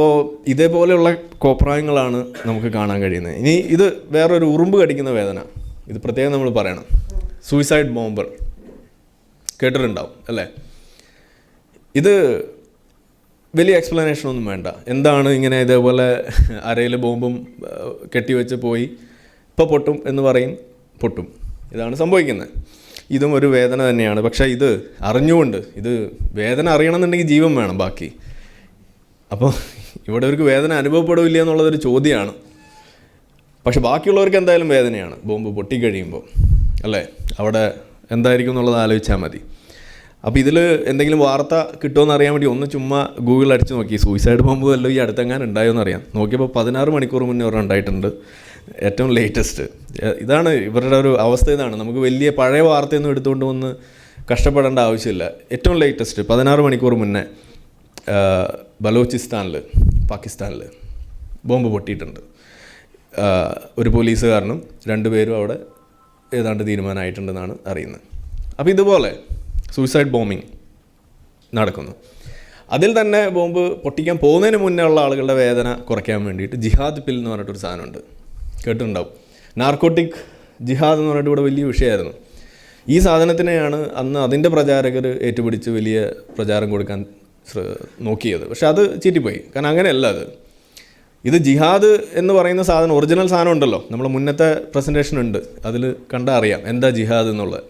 അപ്പോൾ ഇതേപോലെയുള്ള കോപ്രായങ്ങളാണ് നമുക്ക് കാണാൻ കഴിയുന്നത്. ഇനി ഇത് വേറൊരു ഉറുമ്പ് കടിക്കുന്ന വേദന. ഇത് പ്രത്യേകം നമ്മൾ പറയണം. സൂയിസൈഡ് ബോംബർ കേട്ടിട്ടുണ്ടാവും അല്ലേ? ഇത് വലിയ എക്സ്പ്ലനേഷൻ ഒന്നും വേണ്ട. എന്താണ് ഇങ്ങനെ ഇതേപോലെ അരയിൽ ബോംബും കെട്ടിവെച്ച് പോയി ഇപ്പോൾ പൊട്ടും എന്ന് പറയും പൊട്ടും. ഇതാണ് സംഭവിക്കുന്നത്. ഇതും ഒരു വേദന തന്നെയാണ്. പക്ഷേ ഇത് അറിഞ്ഞുകൊണ്ട് ഇത് വേദന അറിയണമെന്നുണ്ടെങ്കിൽ ജീവൻ വേണം ബാക്കി. അപ്പോൾ ഇവിടെ അവർക്ക് വേദന അനുഭവപ്പെടില്ല എന്നുള്ളതൊരു ചോദ്യമാണ്. പക്ഷെ ബാക്കിയുള്ളവർക്ക് എന്തായാലും വേദനയാണ്. ബോംബ് പൊട്ടിക്കഴിയുമ്പോൾ അല്ലേ? അവിടെ എന്തായിരിക്കും എന്നുള്ളത് ആലോചിച്ചാൽ മതി. അപ്പോൾ ഇതിൽ എന്തെങ്കിലും വാർത്ത കിട്ടുമെന്ന് അറിയാൻ വേണ്ടി ഒന്ന് ചുമ്മാ ഗൂഗിൾ അടിച്ച് നോക്കി. സൂയിസൈഡ് ബോംബ് വല്ലതും ഈ അടുത്തെങ്ങാനും ഉണ്ടായോ എന്നറിയാം നോക്കിയപ്പോൾ പതിനാറ് മണിക്കൂർ മുന്നേ ഒരെണ്ണം ഉണ്ടായിട്ടുണ്ട്. ഏറ്റവും ലേറ്റസ്റ്റ് ഇതാണ് ഇവരുടെ ഒരു അവസ്ഥ ഇതാണ്. നമുക്ക് വലിയ പഴയ വാർത്തയൊന്നും എടുത്തുകൊണ്ട് വന്ന് കഷ്ടപ്പെടേണ്ട ആവശ്യമില്ല. ഏറ്റവും ലേറ്റസ്റ്റ് പതിനാറ് മണിക്കൂർ മുന്നേ ബലോചിസ്ഥാനിൽ പാകിസ്ഥാനിൽ ബോംബ് പൊട്ടിയിട്ടുണ്ട്. ഒരു പോലീസുകാരനും രണ്ടുപേരും അവിടെ ഏതാണ്ട് തീരുമാനമായിട്ടുണ്ടെന്നാണ് അറിയുന്നത്. അപ്പോൾ ഇതുപോലെ സൂയിസൈഡ് ബോംബിങ് നടക്കുന്നു. അതിൽ തന്നെ ബോംബ് പൊട്ടിക്കാൻ പോകുന്നതിന് മുന്നേ ഉള്ള ആളുകളുടെ വേദന കുറയ്ക്കാൻ വേണ്ടിയിട്ട് ജിഹാദ് പിൽ എന്ന് പറഞ്ഞിട്ടൊരു സാധനമുണ്ട്. കേട്ടിട്ടുണ്ടാവും. നാർക്കോട്ടിക് ജിഹാദ് എന്ന് പറഞ്ഞിട്ട് ഇവിടെ വലിയ വിഷയമായിരുന്നു. ഈ സാധനത്തിനെയാണ് അന്ന് അതിന്റെ പ്രചാരകർ ഏറ്റുപിടിച്ച് വലിയ പ്രചാരം കൊടുക്കാൻ നോക്കിയത്. പക്ഷെ അത് ചീറ്റിപ്പോയി. കാരണം അങ്ങനെയല്ല അത്. ഇത് ജിഹാദ് എന്ന് പറയുന്ന സാധനം ഒറിജിനൽ സാധനം ഉണ്ടല്ലോ. നമ്മൾ മുന്നത്തെ പ്രസന്റേഷൻ ഉണ്ട്. അതിൽ കണ്ടാൽ അറിയാം എന്താ ജിഹാദ് എന്നുള്ളത്.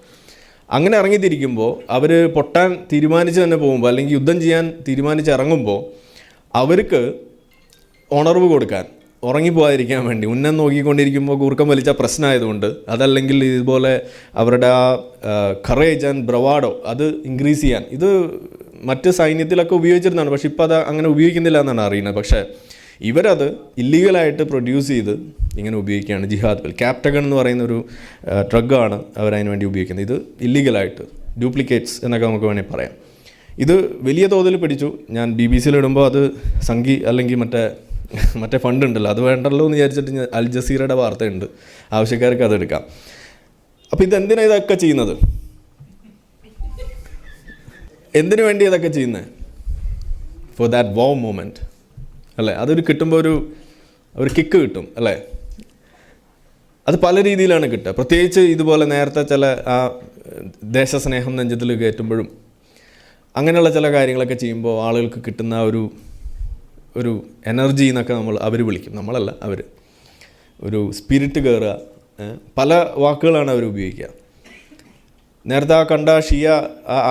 അങ്ങനെ ഇറങ്ങിത്തിരിക്കുമ്പോൾ അവർ പൊട്ടാൻ തീരുമാനിച്ച് തന്നെ പോകുമ്പോൾ അല്ലെങ്കിൽ യുദ്ധം ചെയ്യാൻ തീരുമാനിച്ച് ഇറങ്ങുമ്പോൾ അവർക്ക് ഉണർവ് കൊടുക്കാൻ ഉറങ്ങിപ്പോകാതിരിക്കാൻ വേണ്ടി ഉന്നം നോക്കിക്കൊണ്ടിരിക്കുമ്പോൾ കൂർക്കം വലിച്ച പ്രശ്നമായതുകൊണ്ട് അതല്ലെങ്കിൽ ഇതുപോലെ അവരുടെ ആ കറേജ് ആൻഡ് ബ്രവാഡോ അത് ഇൻക്രീസ് ചെയ്യാൻ. ഇത് മറ്റ് സൈന്യത്തിലൊക്കെ ഉപയോഗിച്ചിരുന്നതാണ് പക്ഷേ ഇപ്പോൾ അത് അങ്ങനെ ഉപയോഗിക്കുന്നില്ല എന്നാണ് അറിയുന്നത്. പക്ഷേ ഇവരത് ഇല്ലീഗലായിട്ട് പ്രൊഡ്യൂസ് ചെയ്ത് ഇങ്ങനെ ഉപയോഗിക്കുകയാണ് ജിഹാദ് ക്യാപ്റ്റഗൺ എന്ന് പറയുന്ന ഒരു ഡ്രഗാണ് അവരതിന് വേണ്ടി ഉപയോഗിക്കുന്നത്. ഇത് ഇല്ലീഗലായിട്ട് ഡ്യൂപ്ലിക്കേറ്റ്സ് എന്നൊക്കെ നമുക്ക് വേണമെങ്കിൽ പറയാം. ഇത് വലിയ തോതിൽ പിടിച്ചു. ഞാൻ ബി ബി സിയിൽ ഇടുമ്പോൾ അത് സംഗി അല്ലെങ്കിൽ മറ്റേ മറ്റേ ഫണ്ട് ഉണ്ടല്ലോ അത് വേണ്ടല്ലോ എന്ന് വിചാരിച്ചിട്ട് ഞാൻ അൽ ജസീറയുടെ വാർത്തയുണ്ട്. ആവശ്യക്കാർക്ക് അത് എടുക്കാം. അപ്പോൾ ഇതെന്തിനാണ് ഇതൊക്കെ ചെയ്യുന്നത്? എന്തിനു വേണ്ടി ഇതൊക്കെ ചെയ്യുന്നത് ഫോർ ദാറ്റ് വോ മൂമെന്റ് അല്ലേ? അതൊരു കിട്ടുമ്പോൾ ഒരു ഒരു കിക്ക് കിട്ടും അല്ലേ? അത് പല രീതിയിലാണ് കിട്ടുക. പ്രത്യേകിച്ച് ഇതുപോലെ നേരത്തെ ചില ആ ദേശസ്നേഹം നെഞ്ചത്തിൽ കയറ്റുമ്പോഴും അങ്ങനെയുള്ള ചില കാര്യങ്ങളൊക്കെ ചെയ്യുമ്പോൾ ആളുകൾക്ക് കിട്ടുന്ന ഒരു ഒരു എനർജി എന്നൊക്കെ നമ്മൾ അവർ വിളിക്കും. നമ്മളല്ല അവർ ഒരു സ്പിരിറ്റ് കയറുക പല വാക്കുകളാണ് അവർ ഉപയോഗിക്കുക. നേരത്തെ ആ കണ്ട ഷിയ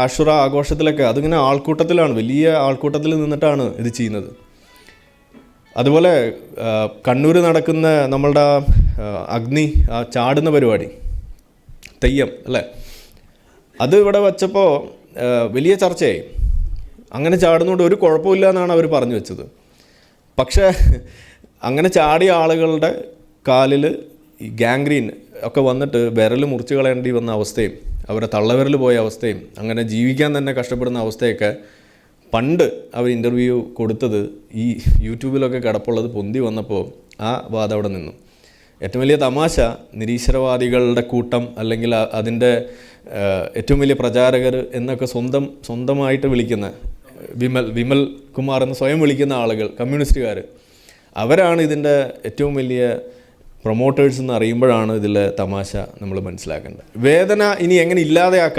ആഷുറ ആഘോഷത്തിലൊക്കെ അതിങ്ങനെ ആൾക്കൂട്ടത്തിലാണ് വലിയ ആൾക്കൂട്ടത്തിൽ നിന്നിട്ടാണ് ഇത് ചെയ്യുന്നത്. അതുപോലെ കണ്ണൂർ നടക്കുന്ന നമ്മളുടെ അഗ്നി ആ ചാടുന്ന പരിപാടി തെയ്യം അല്ലേ? അത് ഇവിടെ വച്ചപ്പോൾ വലിയ ചർച്ചയായി. അങ്ങനെ ചാടുന്നതുകൊണ്ട് ഒരു കുഴപ്പമില്ല എന്നാണ് അവർ പറഞ്ഞു വെച്ചത്. പക്ഷേ അങ്ങനെ ചാടിയ ആളുകളുടെ കാലിൽ ഈ ഗാംഗ്രീൻ ഒക്കെ വന്നിട്ട് വിരൽ മുറിച്ച് കളയേണ്ടി വന്ന അവസ്ഥയും അവരുടെ തള്ളവിരൽ പോയ അവസ്ഥയും അങ്ങനെ ജീവിക്കാൻ തന്നെ കഷ്ടപ്പെടുന്ന അവസ്ഥയൊക്കെ പണ്ട് അവർ ഇന്റർവ്യൂ കൊടുത്തത് ഈ യൂട്യൂബിലൊക്കെ കിടപ്പുള്ളത് പൊന്തി വന്നപ്പോൾ ആ വാദം അവിടെ നിന്നു. ഏറ്റവും വലിയ തമാശ നിരീശ്വരവാദികളുടെ കൂട്ടം അല്ലെങ്കിൽ അതിന്റെ ഏറ്റവും വലിയ പ്രചാരകർ എന്നൊക്കെ സ്വന്തം സ്വന്തമായിട്ട് വിളിക്കുന്ന വിമൽ വിമൽ കുമാർ എന്ന് സ്വയം വിളിക്കുന്ന ആളുകൾ കമ്മ്യൂണിസ്റ്റുകാർ അവരാണ് ഇതിന്റെ ഏറ്റവും വലിയ പ്രൊമോട്ടേഴ്സ് എന്ന് അറിയുമ്പോഴാണ് ഇതിലെ തമാശ നമ്മൾ മനസ്സിലാക്കേണ്ടത്. വേദന ഇനി എങ്ങനെ ഇല്ലാതെയാക്കാം